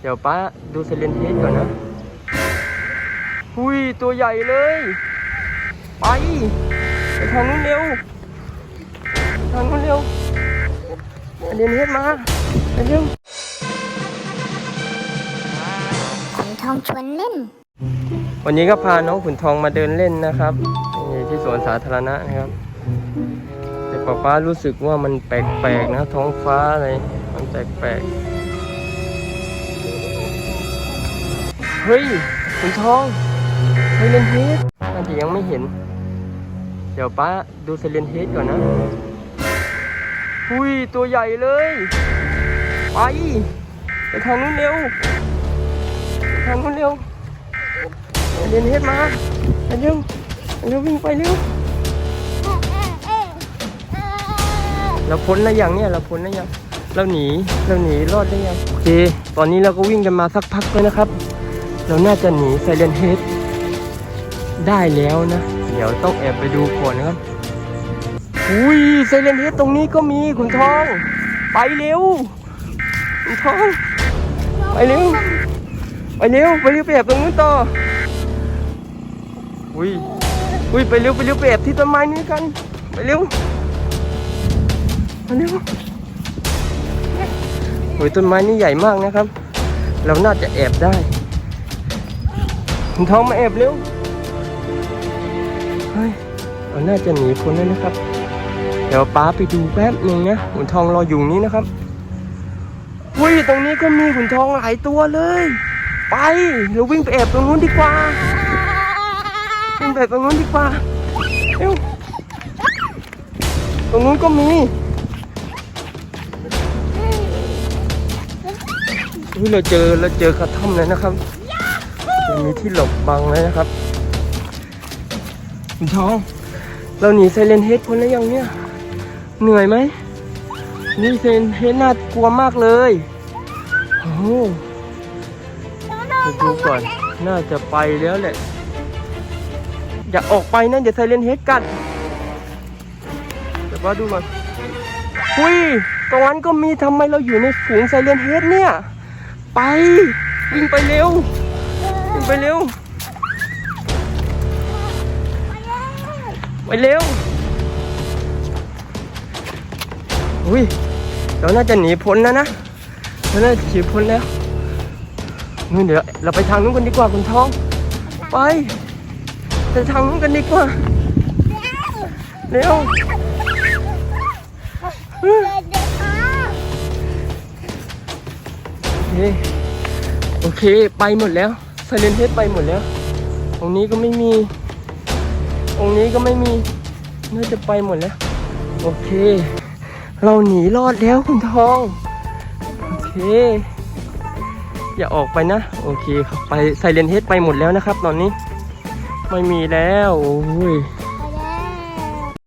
เดี๋ยวป้าดูเซเลนเทสก่อนนะ หุยตัวใหญ่เลย ไป ไปทางนู้นเร็ว ทางนู้นเร็วเซเลนเทสมาไปเร็วขุนทองชวนเล่น วันนี้ก็พาน้องขุนทองมาเดินเล่นนะครับนี่ที่สวนสาธารณะนะครับ แต่ป๊าป๊ารู้สึกว่ามันแปลกๆนะท้องฟ้าอะไรมันแปลกๆ เฮ้ยขุนทองไซเลนเฮดน่าจะยังไม่เห็น เดี๋ยวป้าดูไซเลนเฮดก่อนนะหุยตัวใหญ่เลย ไปไปทางนู้นเร็วทางนู้นเร็วเรีนเฮ็ดมาไปเร็วไปเร็ววิ่งไปเร็วเราพ้นแล้วยังเนี่ยเราพ้นแล้วยังเราหนีเราหนีรอดได้ยังโอเค ตอนนี้เราก็วิ่งกันมาสักพักเลยนะครับ เราน่าจะหนีไซเรนเฮดได้แล้วนะ เดี๋ยวต้องแอบไปดูก่อนนะครับอุ้ยไซเรนเฮดตรงนี้ก็มีคุณทอง ไปเร็วคุณทองไปเร็วไปเร็วไปเร็วไปแอบตรงนู้นต่ออุ้ยอุ้ยไปเร็วไปเร็วไปแอบที่ต้นไม้นี้กัน ไปเร็วไปเร็วโอ้ยต้นไม้นี่ใหญ่มากนะครับ เราน่าจะแอบได้ คุณทองมาแอบเร็ว เฮ้ยเราน่าจะหนีพ้นแล้วนะครับ เดี๋ยวป้าไปดูแป๊บหนึ่งนะขุนทองรออยู่นี้นะครับอุ้ยตรงนี้ก็มีขุนทองหลายตัวเลย ไปเราวิ่งไปแอบตรงนู้นดีกว่าวิ่งไปตรงนู้นดีกว่าเร็วตรงนู้นก็มีอุ้ยเราเจอเราเจอกระท่อมแล้วนะครับ จะมีที่หลบบังแล้วนะครับคุณทอง เราหนีไซเลนเฮดพ้นแล้วยังเนี่ย เหนื่อยไหมนี่ไซเลนเฮดน่ากลัวมากเลยโอ้โหเดี๋ยดูก่อน น่าจะไปแล้วแหละ อย่าออกไปนะเดี๋ยวไซเรนเฮดกัดเดี๋ยวว่าดูก่อนหุยตรงนั้นก็มีทำไมเราอยู่ในฝูงไซเรนเฮดเนี่ย ไป วิ่งไปเร็ว ไปเร็ว ไปเร็ว อุ้ย เราน่าจะหนีพ้นแล้วนะ เราน่าจะหนีพ้นแล้วนู่นเดี๋ยวเราไปทางนู้นกันดีกว่าคุณทอง ไปไปทางนู้นกันดีกว่า เร็วโอเคโอเคไปหมดแล้ว ไซเลนเฮดไปหมดแล้วตรงนี้ก็ไม่มีตรงนี้ก็ไม่มีน่าจะไปหมดแล้ว โอเค เราหนีรอดแล้วคุณทอง โอเค อย่าออกไปนะ โอเคครับไปไซเลนเฮดไปหมดแล้วนะครับ ตอนนี้ ไม่มีแล้ว โอ้ย